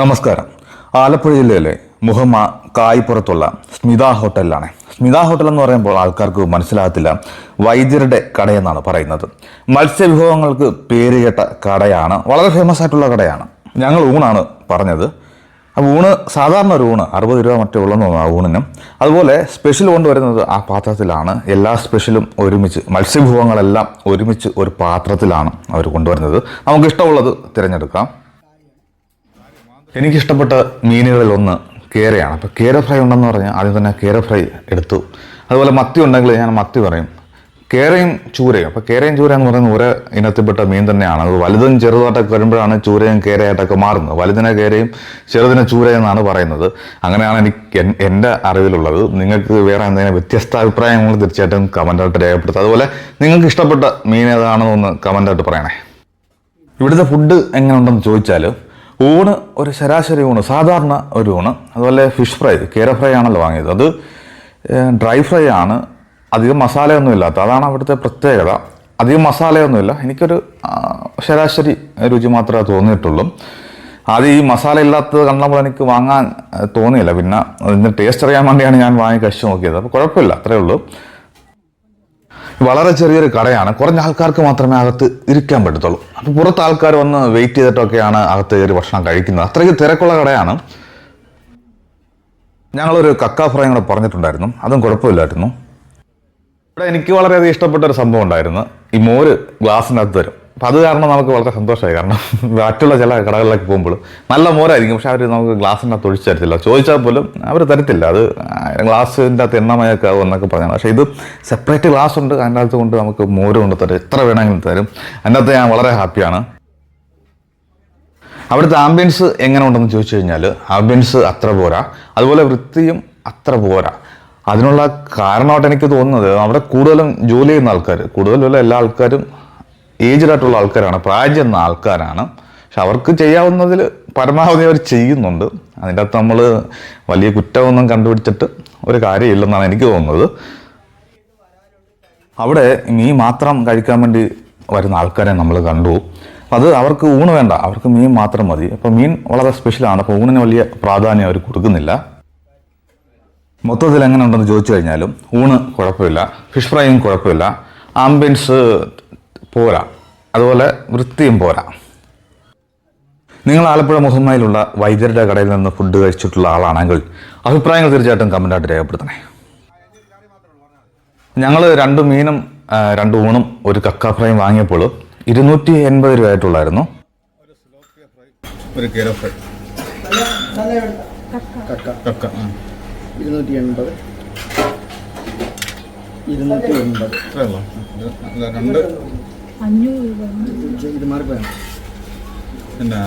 നമസ്കാരം. ആലപ്പുഴ ജില്ലയിലെ മുഹമ്മ കായ്പുറത്തുള്ള സ്മിത ഹോട്ടലിലാണ്. സ്മിത ഹോട്ടൽ എന്ന് പറയുമ്പോൾ ആൾക്കാർക്ക് മനസ്സിലാകത്തില്ല. വൈദ്യരുടെ കടയെന്നാണ് പറയുന്നത്. മത്സ്യവിഭവങ്ങൾക്ക് പേരുകേട്ട കടയാണ്. വളരെ ഫേമസ് ആയിട്ടുള്ള കടയാണ്. ഞങ്ങൾ ഊണാണ് പറഞ്ഞത്. അപ്പോൾ ഊണ് സാധാരണ ഒരു ഊണ് അറുപത് രൂപ മറ്റേ ഉള്ളെന്ന് തോന്നുന്നു ആ ഊണിന്. അതുപോലെ സ്പെഷ്യൽ കൊണ്ടുവരുന്നത് ആ പാത്രത്തിലാണ്. എല്ലാ സ്പെഷ്യലും ഒരുമിച്ച് മത്സ്യവിഭവങ്ങളെല്ലാം ഒരുമിച്ച് ഒരു പാത്രത്തിലാണ് അവർ കൊണ്ടുവരുന്നത്. നമുക്ക് ഇഷ്ടമുള്ളത് തിരഞ്ഞെടുക്കാം. എനിക്കിഷ്ടപ്പെട്ട മീനുകളിൽ ഒന്ന് കേരയാണ്. അപ്പോൾ കേര ഫ്രൈ ഉണ്ടെന്ന് പറഞ്ഞാൽ ആദ്യം തന്നെ കേര ഫ്രൈ എടുത്തു. അതുപോലെ മത്തി ഉണ്ടെങ്കിൽ ഞാൻ മത്തി പറയും. കേരയും ചൂരയും. അപ്പോൾ കേരയും ചൂര എന്ന് പറയുന്നത് ഒരേ ഇനത്തിൽപ്പെട്ട മീൻ തന്നെയാണ്. അത് വലുതും ചെറുതായിട്ടൊക്കെ വരുമ്പോഴാണ് ചൂരയും കേരയായിട്ടൊക്കെ മാറുന്നത്. വലുതിനെ കേരയും ചെറുതിനെ ചൂര എന്നാണ് പറയുന്നത്. അങ്ങനെയാണ് എനിക്ക് എൻ- എന്റെ അറിവിലുള്ളത്. നിങ്ങൾക്ക് വേറെ എന്തെങ്കിലും വ്യത്യസ്ത അഭിപ്രായങ്ങൾ തീർച്ചയായിട്ടും കമന്റായിട്ട് രേഖപ്പെടുത്തുക. അതുപോലെ നിങ്ങൾക്ക് ഇഷ്ടപ്പെട്ട മീൻ ഏതാണെന്നൊന്ന് കമന്റായിട്ട് പറയണേ. ഇവിടുത്തെ ഫുഡ് എങ്ങനെ ഉണ്ടെന്ന് ചോദിച്ചാൽ ഊണ് ഒരു ശരാശരി ഊണ് സാധാരണ ഒരു ഊണ്. അതുപോലെ ഫിഷ് ഫ്രൈ കേര ഫ്രൈ ആണല്ലോ വാങ്ങിയത്. അത് ഡ്രൈ ഫ്രൈ ആണ്. അധികം മസാലയൊന്നും ഇല്ലാത്ത അതാണ് അവിടുത്തെ പ്രത്യേകത. അധികം മസാലയൊന്നുമില്ല എനിക്കൊരു ശരാശരി രുചി മാത്രമേ തോന്നിയിട്ടുള്ളൂ. ആദ്യം ഈ മസാല ഇല്ലാത്തത് കണ്ടപ്പോൾ എനിക്ക് വാങ്ങാൻ തോന്നിയില്ല. പിന്നെ അതിന്റെ ടേസ്റ്റ് അറിയാൻ വേണ്ടിയാണ് ഞാൻ വാങ്ങി കഴിച്ചു നോക്കിയത്. അപ്പോൾ കുഴപ്പമില്ല അത്രേ ഉള്ളൂ. വളരെ ചെറിയൊരു കടയാണ്. കുറഞ്ഞ ആൾക്കാർക്ക് മാത്രമേ അകത്ത് ഇരിക്കാൻ പറ്റത്തുള്ളൂ. അപ്പോൾ പുറത്ത് ആൾക്കാർ വന്ന് വെയിറ്റ് ചെയ്തിട്ടൊക്കെയാണ് അകത്ത് കയറി ഭക്ഷണം കഴിക്കുന്നത്. അത്രയ്ക്ക് തിരക്കുള്ള കടയാണ്. ഞങ്ങളൊരു കക്ക ഫ്രൈ കൂടെ പറഞ്ഞിട്ടുണ്ടായിരുന്നു. അതും കുഴപ്പമില്ലായിരുന്നു. ഇവിടെ എനിക്ക് വളരെയധികം ഇഷ്ടപ്പെട്ട ഒരു സംഭവം ഉണ്ടായിരുന്നു. ഈ മോര് ഗ്ലാസ്സിനകത്ത് തരും. അപ്പം അത് കാരണം നമുക്ക് വളരെ സന്തോഷമായി. കാരണം മറ്റുള്ള ചില കടകളിലൊക്കെ പോകുമ്പോൾ നല്ല മോരായിരിക്കും. പക്ഷെ അവർ നമുക്ക് ഗ്ലാസ്സിനകത്ത് ഒഴിച്ചു തരത്തില്ല. ചോദിച്ചാൽ പോലും അവർ തരത്തില്ല. അത് ഗ്ലാസ്സിന്റെ അകത്ത് എണ്ണമയൊക്കെ ആവും എന്നൊക്കെ പറഞ്ഞാൽ പക്ഷേ ഇത് സെപ്പറേറ്റ് ഗ്ലാസ് ഉണ്ട്. അതിന്റെ അകത്ത് കൊണ്ട് നമുക്ക് മോര് കൊണ്ട് തരും. എത്ര വേണമെങ്കിലും തരും. അതിന്റെ അകത്ത് ഞാൻ വളരെ ഹാപ്പിയാണ്. അവിടുത്തെ ആംബിയൻസ് എങ്ങനെ ഉണ്ടെന്ന് ചോദിച്ചു കഴിഞ്ഞാൽ ആംബിയൻസ് അത്ര പോരാ. അതുപോലെ വൃത്തിയും അത്ര പോരാ. അതിനുള്ള കാരണമായിട്ട് എനിക്ക് തോന്നുന്നത് അവിടെ കൂടുതലും ജോലി ചെയ്യുന്ന ആൾക്കാർ കൂടുതലും എല്ലാ ആൾക്കാരും ഏജ്ഡ് ആയിട്ടുള്ള ആൾക്കാരാണ് പ്രായം ചെന്ന ആൾക്കാരാണ്. പക്ഷെ അവർക്ക് ചെയ്യാവുന്നതിൽ പരമാവധി അവർ ചെയ്യുന്നുണ്ട്. അതിന്റെ അകത്ത് നമ്മൾ വലിയ കുറ്റമൊന്നും കണ്ടുപിടിച്ചിട്ട് ഒരു കാര്യമില്ലെന്നാണ് എനിക്ക് തോന്നുന്നത്. അവിടെ മീൻ മാത്രം കഴിക്കാൻ വേണ്ടി വരുന്ന ആൾക്കാരെ നമ്മൾ കണ്ടു. അത് അവർക്ക് ഊണ് വേണ്ട അവർക്ക് മീൻ മാത്രം മതി. അപ്പോൾ മീൻ വളരെ സ്പെഷ്യലാണ് അപ്പോൾ ഊണിന് വലിയ പ്രാധാന്യം അവർ കൊടുക്കുന്നില്ല. മൊത്തത്തിൽ എങ്ങനെ ഉണ്ടെന്ന് ചോദിച്ചു കഴിഞ്ഞാലും ഊണ് കുഴപ്പമില്ല ഫിഷ് ഫ്രൈയും കുഴപ്പമില്ല. ആംബിയൻസ് പോരാ. അതുപോലെ വൃത്തിയും പോരാ. നിങ്ങൾ ആലപ്പുഴ മുഹമ്മയിലുള്ള വൈദ്യരുടെ കടയിൽ നിന്ന് ഫുഡ് കഴിച്ചിട്ടുള്ള ആളാണെങ്കിൽ അഭിപ്രായങ്ങൾ തീർച്ചയായിട്ടും കമന്റായിട്ട് രേഖപ്പെടുത്തണേ. ഞങ്ങൾ രണ്ട് മീനും രണ്ട് ഊണും ഒരു കക്ക ഫ്രൈയും വാങ്ങിയപ്പോൾ ഇരുന്നൂറ്റി എൺപത് രൂപ ആയിട്ടുള്ളായിരുന്നു ഒരു ഫ്രൈ. കക്ക. ഇരുന്നൂറ്റി എൺപത്. ഇരുന്നൂറ്റി എൺപത്. രണ്ട് അഞ്ഞൂറ് രൂപ. ഇത് മാറിപ്പോയാണ് പിന്നെ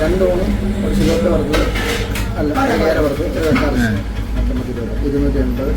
രണ്ട് ഊണും ഒരു സിലോട്ട് വറുത്തത് അല്ല വെക്കാറ് ഏ. പത്തൊമ്പത് രൂപ ഇരുന്നൂറ്റി എൺപത്